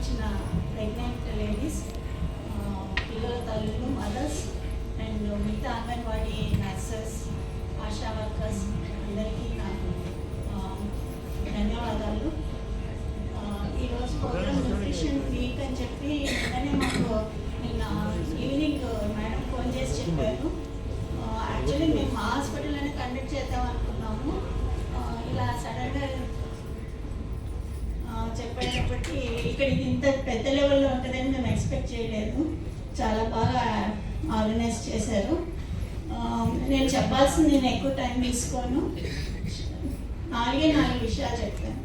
వచ్చిన pregnant ladies పిల్లల తల్లులు మదర్స్ అండ్ మిగతా అంగన్వాడీ నర్సెస్ ఆశా వర్కర్స్ అందరికీ నాకు ధన్యవాదాలు. ఈరోజు ప్రోగ్రామ్ న్యూట్రిషన్ వీక్ అని చెప్పి అయిపోయినప్పటికీ ఇక్కడ ఇది ఇంత పెద్ద లెవెల్లో ఉంటుందని మేము ఎక్స్పెక్ట్ చేయలేదు. చాలా బాగా ఆర్గనైజ్ చేశారు. నేను చెప్పాల్సింది నేను ఎక్కువ టైం తీసుకోను. నాలుగే నాలుగు విషయాలు చెప్తాను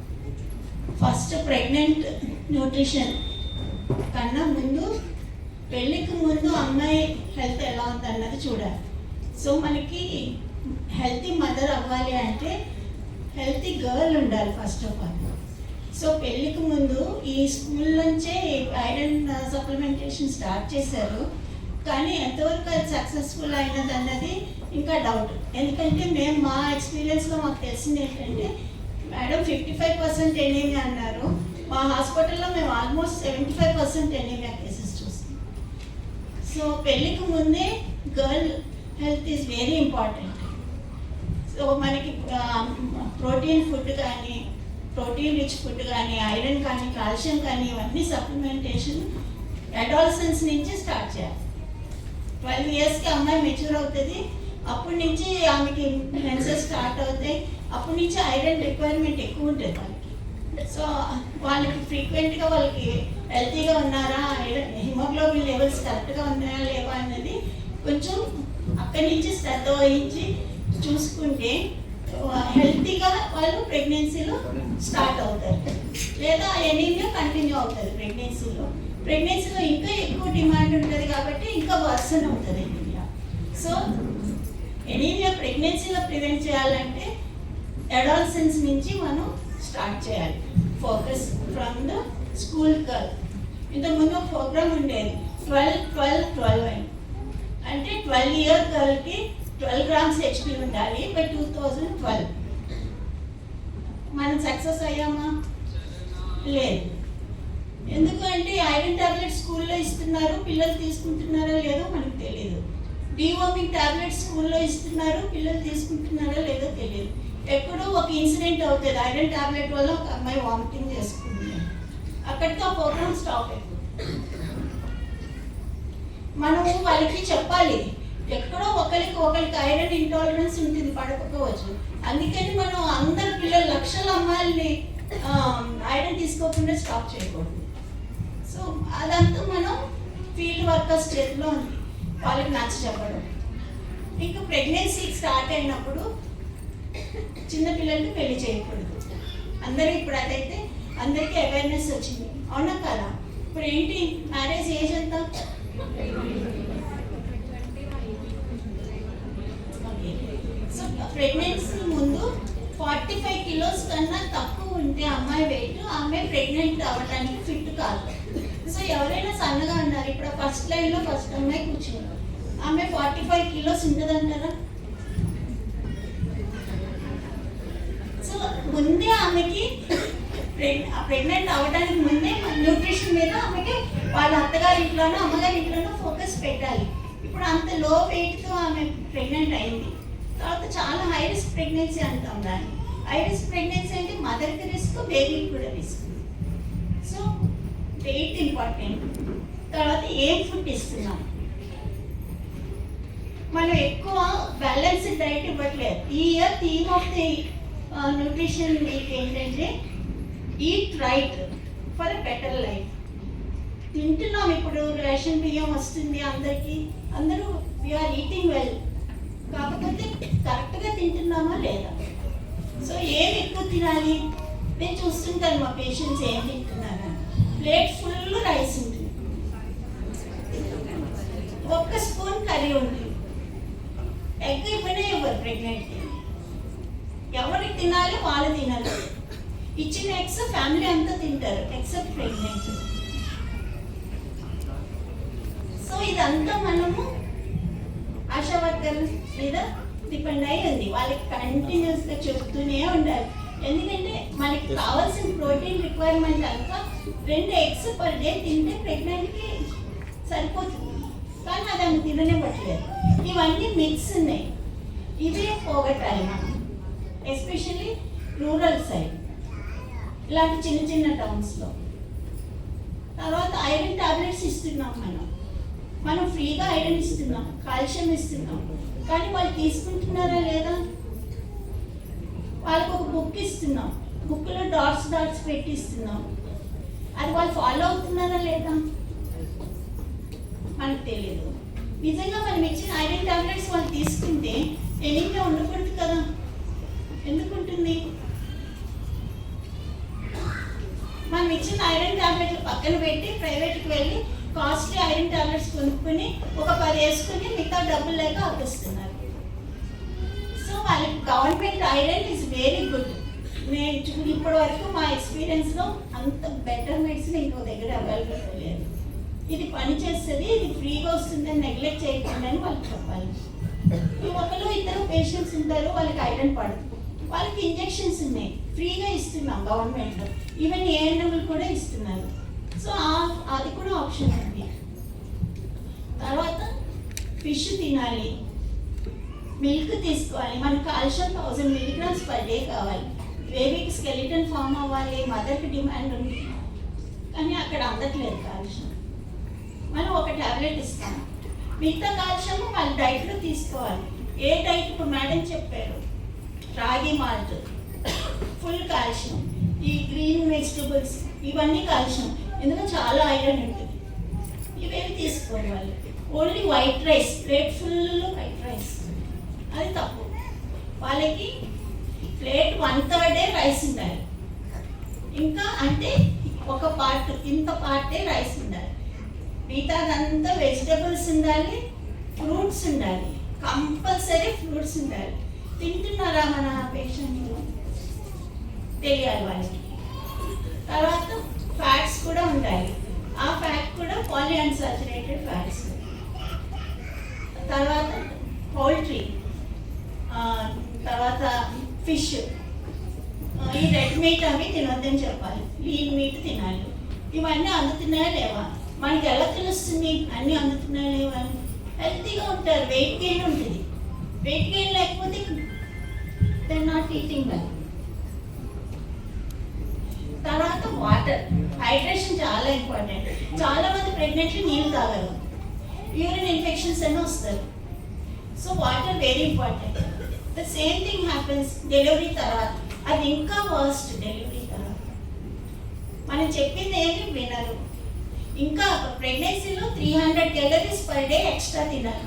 ఫస్ట్ ప్రెగ్నెంట్ న్యూట్రిషన్ కన్నా ముందు పెళ్ళికి ముందు అమ్మాయి హెల్త్ ఎలా ఉంది అన్నది చూడాలి. సో మనకి హెల్తీ మదర్ అవ్వాలి అంటే హెల్తీ గర్ల్ ఉండాలి ఫస్ట్ ఆఫ్ ఆల్ సో పెళ్ళికి ముందు ఈ స్కూల్ నుంచే ఐరన్ సప్లిమెంటేషన్ స్టార్ట్ చేశారు. కానీ ఎంతవరకు అది సక్సెస్ఫుల్ అయినది అన్నది ఇంకా డౌట్ ఎందుకంటే మేము మా ఎక్స్పీరియన్స్లో మాకు తెలిసింది ఏంటంటే madam fifty five percent anaemia అన్నారు. మా హాస్పిటల్లో మేము almost seventy five percent anaemia cases చూస్తాం. సో పెళ్ళికి ముందే girl health is very important. So మనకి ప్రోటీన్ ఫుడ్ కానీ ప్రోటీన్ రిచ్ ఫుడ్ కానీ ఐరన్ కానీ కాల్షియం కానీ ఇవన్నీ సప్లిమెంటేషన్ అడాల్సెన్స్ నుంచి స్టార్ట్ చేయాలి. ట్వెల్వ్ ఇయర్స్కి అమ్మాయి మెచ్యూర్ అవుతుంది. అప్పటి నుంచి ఆమెకి మెన్సెస్ స్టార్ట్ అవుతాయి. అప్పటి నుంచి ఐరన్ రిక్వైర్మెంట్ ఎక్కువ ఉంటుంది వాళ్ళకి. సో వాళ్ళకి ఫ్రీక్వెంట్గా వాళ్ళకి హెల్తీగా ఉన్నారా హిమోగ్లోబిన్ లెవెల్స్ కరెక్ట్గా ఉన్నాయా లేవా అనేది కొంచెం అక్కడి నుంచి శ్రద్ధ వహించి చూసుకుంటే హెల్తీగా వాళ్ళు ప్రెగ్నెన్సీలో స్టార్ట్ అవుతారు. లేదా ఎనీమియా కంటిన్యూ అవుతుంది ప్రెగ్నెన్సీలో. ప్రెగ్నెన్సీలో ఇంకా ఎక్కువ డిమాండ్ ఉంటుంది కాబట్టి ఇంకా వర్సన్ అవుతుంది ఎనీమియా సో ఎనీమియా ప్రెగ్నెన్సీలో ప్రివెంట్ చేయాలంటే అడాల్సెన్స్ నుంచి మనం స్టార్ట్ చేయాలి. Focus from the school girl. ఇంతకుముందు ప్రోగ్రామ్ ఉండేది. ట్వెల్వ్ ట్వెల్వ్ ట్వెల్వ్ అని అంటే ట్వెల్వ్ ఇయర్ గర్ల్కి ట్వెల్వ్ గ్రామ్స్ హెచ్పి ఉండాలి బై టూ థౌజండ్ ట్వెల్వ్ మనం సక్సెస్ అయ్యామా? లేదు. ఎందుకంటే ఐరన్ టాబ్లెట్ స్కూల్లో ఇస్తున్నారు పిల్లలు తీసుకుంటున్నారో లేదో మనకు తెలియదు డివోమింగ్ టాబ్లెట్ స్కూల్లో ఇస్తున్నారు పిల్లలు తీసుకుంటున్నారో లేదో తెలియదు ఎప్పుడూ ఒక ఇన్సిడెంట్ అవుతుంది ఐరన్ టాబ్లెట్ వల్ల ఒక అమ్మాయి వామిటింగ్ చేసుకుంది అక్కడితో ప్రోగ్రామ్ స్టాప్ అయిపోతుంది. మనము వాళ్ళకి చెప్పాలి ఎక్కడో ఒకరికి ఒకరికి ఐరన్ ఇంటాలరెన్స్ ఉంటుంది పడకపోవచ్చు. అందుకని మనం అందరు పిల్లలు లక్షల అమ్మాయిల్ని ఐరన్ తీసుకోకుండా స్టాప్ చేయకూడదు. సో అదంతా మనం ఫీల్డ్ వర్కర్స్ చేతిలో ఉంది. వాళ్ళకి నచ్చ చెప్పడం. ఇంకా ప్రెగ్నెన్సీ స్టార్ట్ అయినప్పుడు చిన్నపిల్లలకి పెళ్ళి చేయకూడదు. అందరూ ఇప్పుడు అదైతే అందరికీ అవేర్నెస్ వచ్చింది. అవునా కదా? ఇప్పుడు ఏంటి? మ్యారేజ్ ఏజ్ ఎంత? ప్రెగ్నెన్సీ ముందు ఫార్టీ ఫైవ్ కిలోస్ కన్నా తక్కువ ఉంటే అమ్మాయి వెయిట్ ఆమె ప్రెగ్నెంట్ అవ్వడానికి ఫిట్ కాదు. సో ఎవరైనా సన్నగా ఉన్నారు ఇప్పుడు ఫస్ట్ లైన్లో ఫస్ట్ అమ్మాయి కూర్చున్నారు ఆమె ఫార్టీ ఫైవ్ కిలోస్ ఉంటుందంటారా? సో ముందే ఆమెకి ప్రెగ్నెంట్ అవ్వడానికి ముందే న్యూట్రిషన్ మీద ఆమెకి వాళ్ళ అత్తగారి ఇంట్లోనో అమ్మగారి ఇంట్లోనో ఫోకస్ పెట్టాలి. ఇప్పుడు అంత లో వెయిట్తో ఆమె ప్రెగ్నెంట్ అయింది. తర్వాత చాలా హై రిస్క్ ప్రెగ్నెన్సీ అంటాం దాన్ని. హై రిస్క్ ప్రెగ్నెన్సీ అంటే మదర్కి రిస్క్ బేబీకి కూడా రిస్క్ సో వెయిట్ ఇంపార్టెంట్ తర్వాత ఏం ఫుడ్ ఇస్తున్నాం? మనం ఎక్కువ బ్యాలెన్స్డ్ డైట్ ఇవ్వట్లేదు. ఈ year theme of the nutrition week ఏంటంటే eat right for a better life తింటున్నాం ఇప్పుడు రేషన్ బియ్యం వస్తుంది అందరికీ. అందరూ వీఆర్ ఈటింగ్ వెల్ కాకపోతే కరెక్ట్గా తింటున్నామా లేదా? సో ఏమి ఎక్కువ తినాలి? నేను చూస్తుంటాను మా పేషెంట్స్ ఏం తింటున్నారా ప్లేట్ ఫుల్ రైస్ ఉంటుంది ఒక్క స్పూన్ కర్రీ ఉంటుంది ఎగ్ ఇవ్వనే ఇవ్వరు ప్రెగ్నెంట్కి. ఎవరికి తినాలి వాళ్ళు తినాలి. ఇచ్చిన ఎగ్స్ ఫ్యామిలీ అంతా తింటారు ఎక్సెప్ట్ ప్రెగ్నెంట్. సో ఇదంతా మనము ఆశా వర్కర్ మీద డిపెండ్ అయి ఉంది. వాళ్ళకి కంటిన్యూస్గా చెప్తూనే ఉండాలి. ఎందుకంటే మనకి కావాల్సిన ప్రోటీన్ రిక్వైర్మెంట్ అంతా రెండు ఎగ్స్ పర్ డే తింటే ప్రెగ్నెంట్కి సరిపోతుంది. కానీ అది ఆమె తిననివ్వట్లేదు. ఇవన్నీ మిక్స్ ఉన్నాయి. ఇవే పోగొట్టాలి మనం. ఎస్పెషల్లీ రూరల్ సైడ్ ఇలాంటి చిన్న చిన్న టౌన్స్లో తర్వాత ఐరన్ టాబ్లెట్స్ ఇస్తున్నాం మనం. మనం ఫ్రీగా ఐరన్ ఇస్తున్నాం కాల్షియం ఇస్తున్నాం. కానీ వాళ్ళు తీసుకుంటున్నారా లేదా? వాళ్ళకు ఒక బుక్ ఇస్తున్నాం. బుక్లో డాట్స్ డాట్స్ పెట్టి ఇస్తున్నాం. అది వాళ్ళు ఫాలో అవుతున్నారా లేదా? మనకు తెలియదు నిజంగా మనం ఇచ్చిన ఐరన్ టాబ్లెట్స్ వాళ్ళు తీసుకుంటే తెలియగా ఉండకూడదు కదా? ఎందుకు ఉంటుంది మనం ఇచ్చిన ఐరన్ టాబ్లెట్లు పక్కన పెట్టి ప్రైవేట్కి వెళ్ళి కాస్ట్లీ ఐరన్ టాబ్లెట్స్ కొనుక్కుని ఒక పది వేసుకుని మిగతా డబ్బులు లేక ఆపేస్తున్నారు. సో వాళ్ళకి government iron is very good నేను ఇప్పటి వరకు మా ఎక్స్పీరియన్స్లో అంత బెటర్ మెడిసిన్ ఇంకో దగ్గర అవైలబుల్ లేదు. ఇది పని చేస్తుంది ఇది ఫ్రీగా వస్తుందని నెగ్లెక్ట్ చేయకుండా అని వాళ్ళకి చెప్పాలి. ఒకరు ఇద్దరు పేషెంట్స్ ఉంటారు వాళ్ళకి ఐరన్ పడదు. వాళ్ళకి ఇంజెక్షన్స్ ఉన్నాయి. ఫ్రీగా ఇస్తున్నాం గవర్నమెంట్లో ఈవెన్ ఏఎన్ఎంలు కూడా ఇస్తున్నారు. సో అది కూడా ఆప్షన్ ఉంది తర్వాత ఫిష్ తినాలి. మిల్క్ తీసుకోవాలి. మనకు calcium thousand milligrams per day కావాలి. బేబీకి స్కెలిటన్ ఫామ్ అవ్వాలి. మదర్కి డిమాండ్ ఉంది. కానీ అక్కడ అందట్లేదు కాల్షియం. మనం ఒక టాబ్లెట్ ఇస్తాం. మిగతా కాల్షియం వాళ్ళ డైట్లో తీసుకోవాలి. ఏ డైట్ ఇప్పుడు మేడం చెప్పారు. రాగి మాల్ట్. Full calcium. ఈ గ్రీన్ వెజిటబుల్స్ ఇవన్నీ కాల్షియం. ఎందుకంటే చాలా ఐరన్ ఉంటుంది. ఇవేవి తీసుకోవాలి వాళ్ళు. Only white rice plate full white rice అది తప్పు. వాళ్ళకి ప్లేట్ వన్ థర్డే రైస్ ఉండాలి. ఇంకా అంటే ఒక పార్ట్ ఇంత పార్టే రైస్ ఉండాలి. మిగతాదంతా వెజిటబుల్స్ ఉండాలి ఫ్రూట్స్ ఉండాలి. కంపల్సరీ ఫ్రూట్స్ ఉండాలి. తింటున్నారా మన పేషెంట్లు తెలియాలి వాళ్ళకి. తర్వాత ఫ్యాట్స్ కూడా ఉంటాయి. ఆ ఫ్యాట్ కూడా పాలీ అన్సాచురేటెడ్ ఫ్యాట్స్ తర్వాత పౌల్ట్రీ తర్వాత ఫిష్ ఈ రెడ్ మీట్ అవి తినొద్దని చెప్పాలి. లీన్ మీట్ తినాలి. ఇవన్నీ అందుతున్నాయా లేవా? మనకి ఎలా తెలుస్తుంది? అన్నీ అందుతున్నాయా లేవా? అని హెల్తీగా ఉంటారు. వెయిట్ గెయిన్ ఉంటుంది. వెయిట్ గెయిన్ లేకపోతే దెన్ నాట్ ఈటింగ్ వెల్ తర్వాత వాటర్ హైడ్రేషన్ చాలా ఇంపార్టెంట్ చాలా మంది ప్రెగ్నెంట్లీ నీళ్ళు తాగరు. యూరిన్ ఇన్ఫెక్షన్స్ అని వస్తారు so water very important the same thing happens delivery తర్వాత. అది ఇంకా వర్స్ట్ డెలివరీ తర్వాత. మనం చెప్పింది ఏమి వినరు. ఇంకా ప్రెగ్నెన్సీలో three hundred calories per day extra తినాలి.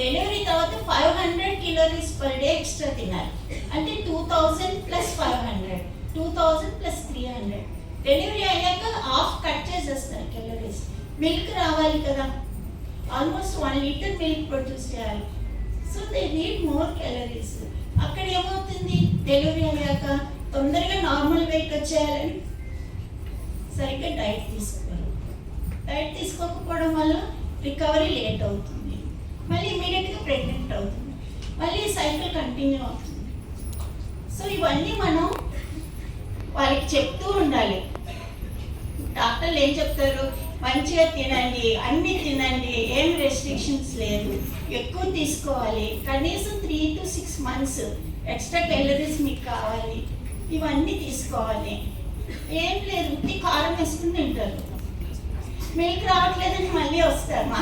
డెలివరీ తర్వాత five hundred calories per day extra తినాలి. అంటే two thousand plus five hundred two thousand plus three hundred delivery అయ్యాక హాఫ్ కట్ చేసేస్తారు క్యాలరీస్ మిల్క్ రావాలి కదా. Almost one litre milk produce చేయాలి. So they need more calories అక్కడ ఏమవుతుంది? Delivery అయ్యాక తొందరగా నార్మల్ వెయిట్ వచ్చేయాలని సరిగ్గా డైట్ తీసుకోరు డైట్ తీసుకోకపోవడం వల్ల రికవరీ లేట్ అవుతుంది. మళ్ళీ ఇమీడియట్గా ప్రెగ్నెంట్ అవుతుంది. మళ్ళీ సైకిల్ కంటిన్యూ అవుతుంది. సో ఇవన్నీ మనం వాళ్ళకి చెప్తూ ఉండాలి. డాక్టర్లు ఏం చెప్తారు? మంచిగా తినండి అన్ని తినండి ఏం రెస్ట్రిక్షన్స్ లేదు. ఎక్కువ తీసుకోవాలి. కనీసం three to six months extra calories మీకు కావాలి. ఇవన్నీ తీసుకోవాలి. ఏం లేదు ఉత్తి కారం వేసుకుని తింటారు. మిల్క్ రావట్లేదని మళ్ళీ వస్తారు.